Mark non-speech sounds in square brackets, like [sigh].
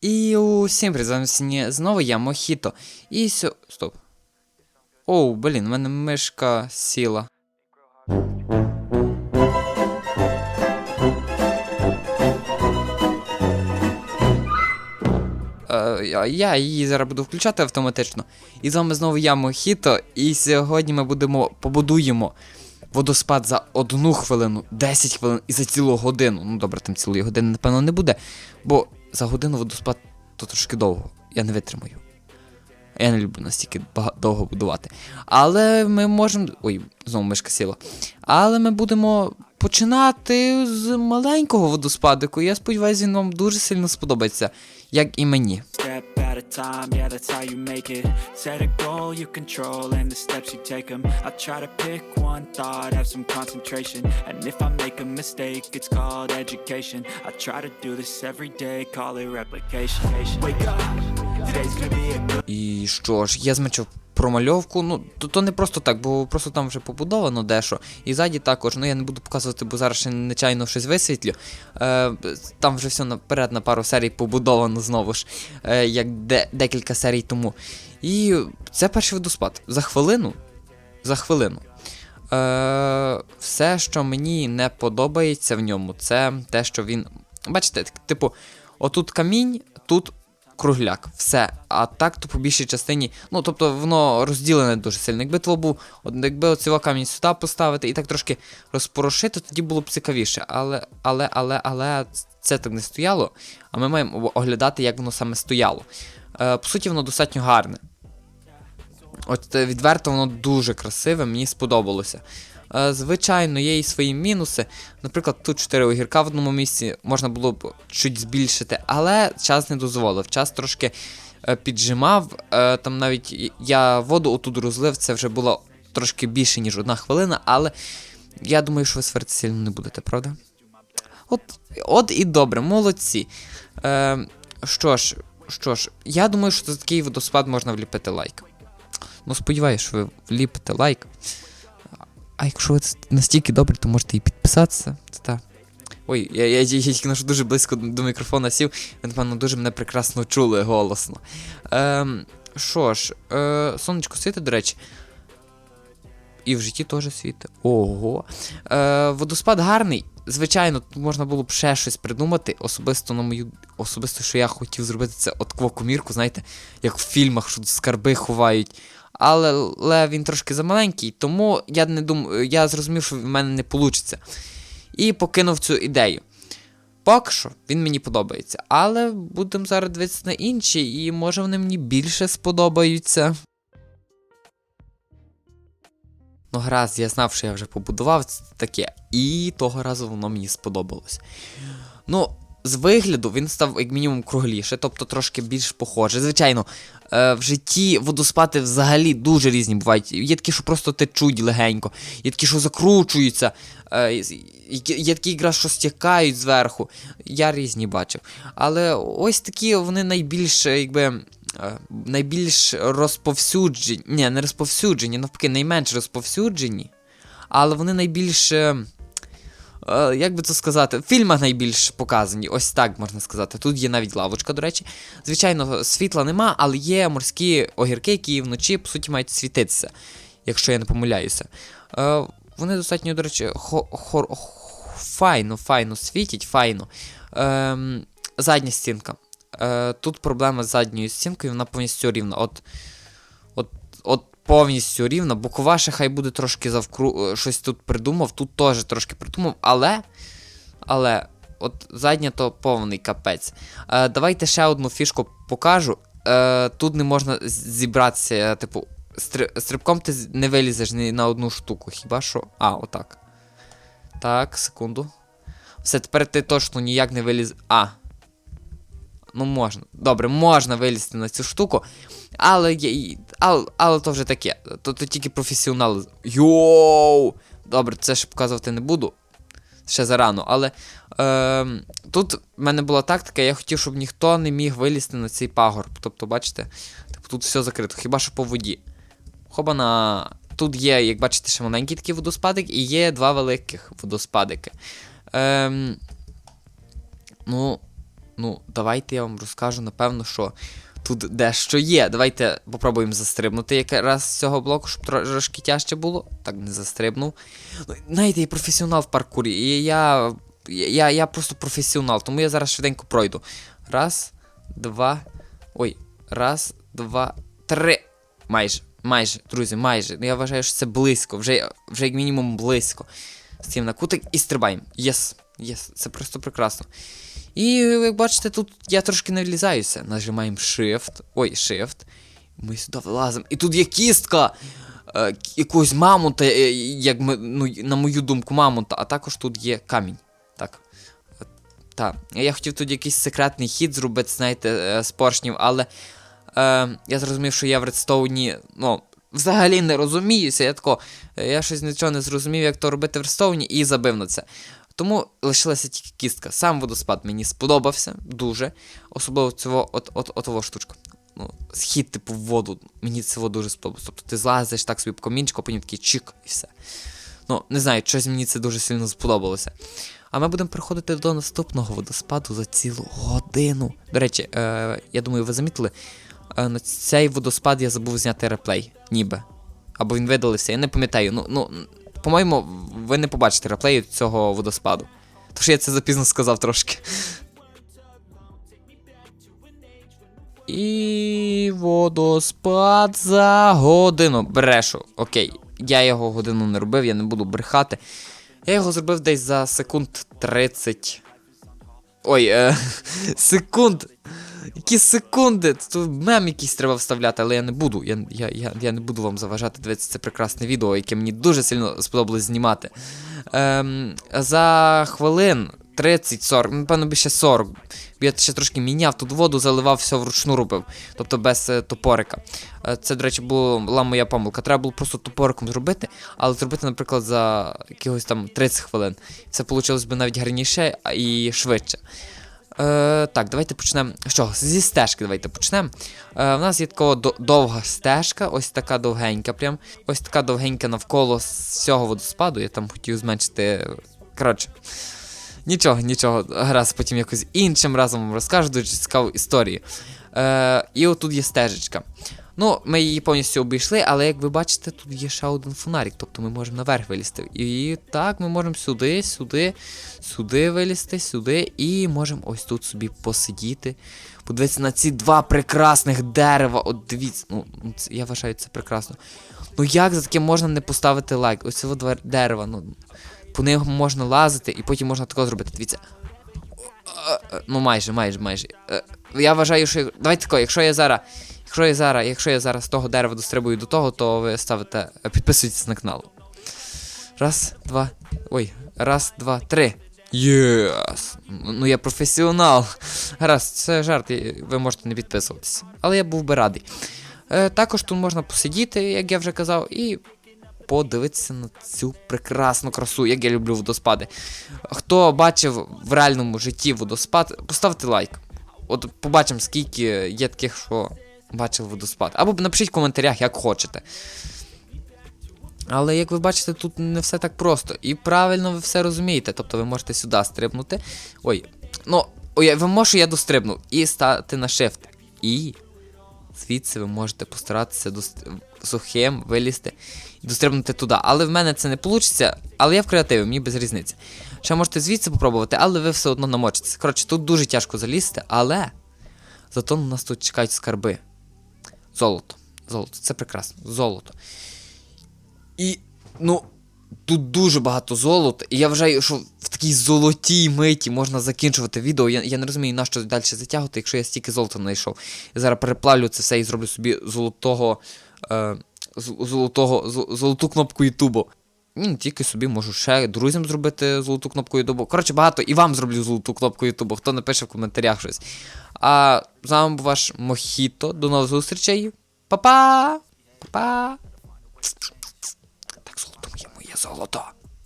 І усім привіт, знову я Мохіто. І сьо... Стоп. Оу, блін, в мене мишка сіла. Е, Я її зараз буду включати автоматично. І з вами знову я Мохіто, і сьогодні ми будемо побудуємо водоспад за одну хвилину, 10 хвилин і за цілу годину. Ну добре, там цілої години, напевно, не буде. Бо за годину водоспад то трошки довго. Я не витримаю. Я не люблю настільки довго будувати. Але ми можемо. Ой, знову мишка сіла. Але ми будемо починати з маленького водоспадику. Я сподіваюся, він вам дуже сильно сподобається, як і мені. step time, yeah, that's how you make it. Set a goal you control and the steps you take them. I try to pick one thought, have some concentration. And if I make a mistake, it's called education. I try to do this every day, call it replication. Wake up, today's gonna be a good І що ж, я змочив промальовку. Ну, то, то не просто так, бо просто там вже побудовано дещо. І ззаді також, ну я не буду показувати, бо зараз ще нечайно щось висвітлю. Е, там вже все наперед на пару серій побудовано знову ж, е, як де, декілька серій тому. І це перший водоспад. За хвилину. За хвилину. Е, все, що мені не подобається в ньому, це те, що він. Бачите, типу, отут камінь, тут кругляк, все. А так, то по більшій частині. Ну, тобто, воно розділене дуже сильно. Якби то був, якби оцього камінь сюди поставити і так трошки розпорошити, тоді було б цікавіше. Але, але, але, але це так не стояло. А ми маємо оглядати, як воно саме стояло. Е, по суті, воно достатньо гарне. От е, відверто воно дуже красиве, мені сподобалося. Е, Звичайно, є і свої мінуси. Наприклад, тут 4 огірка в одному місці можна було б чуть збільшити, але час не дозволив. Час трошки е, піджимав. Е, Там навіть я воду отут розлив, це вже було трошки більше, ніж одна хвилина, але я думаю, що ви сварити сильно не будете, правда? От, от і добре, молодці. Е, що ж, що ж, я думаю, що за такий водоспад можна вліпити лайк. Ну, сподіваюся, що ви вліпите лайк. А якщо ви настільки добрі, то можете і підписатися. Це та. Ой, я, я, я, тільки дуже близько до мікрофона сів, ви, напевно, дуже мене прекрасно чули голосно. Ем, що ж, е, сонечко світить, до речі. І в житті теж світить. Ого. Е, водоспад гарний. Звичайно, тут можна було б ще щось придумати. Особисто на мою. Особисто, що я хотів зробити, це от квокомірку, знаєте, як в фільмах, що скарби ховають. Але, але він трошки замаленький, тому я не дум... я зрозумів, що в мене не вийде. І покинув цю ідею. Поки що він мені подобається. Але будемо зараз дивитися на інші, і може вони мені більше сподобаються. Ну, гаразд, я знав, що я вже побудував це таке, і того разу воно мені сподобалось. Ну, з вигляду він став як мінімум кругліше, тобто трошки більш похоже. Звичайно, е, в житті водоспади взагалі дуже різні бувають. Є такі, що просто течуть легенько, є такі, що закручуються, е, є такі якраз, що стікають зверху. Я різні бачив. Але ось такі вони найбільш, якби. е, Найбільш розповсюджені. Ні, не розповсюджені, навпаки, найменш розповсюджені. Але вони найбільш. Е, як би це сказати, в фільмах найбільш показані, ось так можна сказати. Тут є навіть лавочка, до речі. Звичайно, світла нема, але є морські огірки, які вночі, по суті, мають світитися, якщо я не помиляюся. Е, вони достатньо, до речі, файно, файно світять, файно. Е, задня стінка. Е, тут проблема з задньою стінкою, вона повністю рівна. От, от, от повністю рівна. Бокова ще хай буде трошки завкру... е, щось тут придумав, тут теж трошки придумав, але. Але. От задня то повний капець. Е, давайте ще одну фішку покажу. Е, тут не можна зібратися, е, типу, стри... стрибком ти не вилізеш ні на одну штуку, хіба що. А, отак. Так, секунду. Все, тепер ти точно ніяк не виліз. А. Ну, можна. Добре, можна вилізти на цю штуку. Але, є- але, але то вже таке. То, то тільки професіонали. Йоу! Добре, це ще показувати не буду. Ще зарано. Але е, тут в мене була тактика, я хотів, щоб ніхто не міг вилізти на цей пагорб. Тобто, бачите, типу, тут все закрито, хіба що по воді. Хоба на. Тут є, як бачите, ще маленький такий водоспадик, і є два великих водоспадики. Ем, ну, Ну, давайте я вам розкажу, напевно, що тут дещо є. Давайте попробуємо застрибнути якраз з цього блоку, щоб трошки тяжче було. Так, не застрибнув. Ну, знаєте, я професіонал в паркурі. І я, я, я просто професіонал, тому я зараз швиденько пройду. Раз, два. Ой, раз, два, три. Майже, майже, друзі, майже. Ну, Я вважаю, що це близько, вже, вже як мінімум близько. Стаємо на кутик і стрибаємо. Єс, єс, це просто прекрасно. І як бачите, тут я трошки не влізаюся. Нажимаємо Shift. Ой, Shift. Ми сюди вилазимо. І тут є кістка е, якогось мамонта, е, як ми, ну, на мою думку, мамонта, а також тут є камінь. Так. Е, Так. Я хотів тут якийсь секретний хід зробити, знаєте, е, з поршнів, але е, я зрозумів, що я в редстоуні, ну, взагалі не розуміюся. Я тако, е, я щось нічого не зрозумів, як то робити в редстоуні, і забив на це. Тому лишилася тільки кістка. Сам водоспад мені сподобався дуже. Особливо цього от, от, отого штучка. Ну, схід, типу, в воду. Мені це дуже сподобалося. Тобто ти злазиш так собі по камінчику, потім такий чик і все. Ну, не знаю, щось мені це дуже сильно сподобалося. А ми будемо переходити до наступного водоспаду за цілу годину. До речі, е, я думаю, ви замітили, е, на цей водоспад я забув зняти реплей, ніби. Або він видалився, я не пам'ятаю. Ну, ну, по-моєму, ви не побачите реплею цього водоспаду. Тож я це запізно сказав трошки. І водоспад за годину. Брешу. Окей. Я його годину не робив, я не буду брехати. Я його зробив десь за секунд 30. Ой, е, [laughs] секунд. Які секунди? Тут мем якийсь треба вставляти, але я не буду. Я, я, я, я не буду вам заважати дивитися це прекрасне відео, яке мені дуже сильно сподобалось знімати. Ем, за хвилин 30-40, напевно, би ще 40. Я ще трошки міняв тут воду, заливав, все вручну робив. Тобто без е, топорика. Е, Це, до речі, була моя помилка. Треба було просто топориком зробити, але зробити, наприклад, за якихось там 30 хвилин. Це вийшло б навіть гарніше і швидше. Е, так, давайте почнемо. Що, зі стежки давайте почнемо. Е, у нас є така довга стежка, ось така довгенька, прям. Ось така довгенька навколо всього водоспаду. Я там хотів зменшити. Коротше. Нічого, нічого, раз потім якось іншим разом розкажу дуже цікаву історію. Е, і отут є стежечка. Ну, ми її повністю обійшли, але як ви бачите, тут є ще один фонарик, тобто ми можемо наверх вилізти. І так, ми можемо сюди, сюди, сюди вилізти, сюди, і можемо ось тут собі посидіти. Подивитися на ці два прекрасних дерева. От дивіться, ну, ну, це- я вважаю це прекрасно. Ну як за таке можна не поставити лайк? Ось цього два дерева, ну. По них можна лазити, і потім можна тако зробити. Дивіться. Е, е, Ну, майже, майже, майже. Е, Я вважаю, що. Давайте тако, якщо я зараз. Якщо я зараз, якщо я зараз того дерева дострибую до того, то ви ставите. Підписуйтесь на канал. Раз, два. Ой, раз, два, три. Єс! Ну я професіонал. Гаразд, це жарт, ви можете не підписуватися. Але я був би радий. Е, також тут можна посидіти, як я вже казав, і подивитися на цю прекрасну красу, як я люблю водоспади. Хто бачив в реальному житті водоспад, поставте лайк. От побачимо, скільки є таких, що бачили водоспад. Або напишіть в коментарях, як хочете. Але як ви бачите, тут не все так просто. І правильно ви все розумієте. Тобто ви можете сюди стрибнути. Ой, ну, уявимо, що я дострибнув. І стати на shift. І звідси ви можете постаратися дост- сухим вилізти і дострибнути туди. Але в мене це не вийде, але я в креативі, мені без різниці. Ще можете звідси попробувати, але ви все одно намочитеся. Коротше, тут дуже тяжко залізти, але зато на нас тут чекають скарби. Золото. Золото, це прекрасно. Золото. І, ну, тут дуже багато золота. І я вважаю, що в такій золотій миті можна закінчувати відео. Я, я не розумію, на що далі затягувати, якщо я стільки золота знайшов. Я зараз переплавлю це все і зроблю собі золотого. Е, золотого золоту кнопку Ютубу. Не тільки собі можу ще друзям зробити золоту кнопку Ютубу. Коротше, багато і вам зроблю золоту кнопку Ютубу, хто напише в коментарях щось. А з вами був ваш Мохіто. До нових зустрічей. Па-па! Па-па! Так, золото моє, моє золото.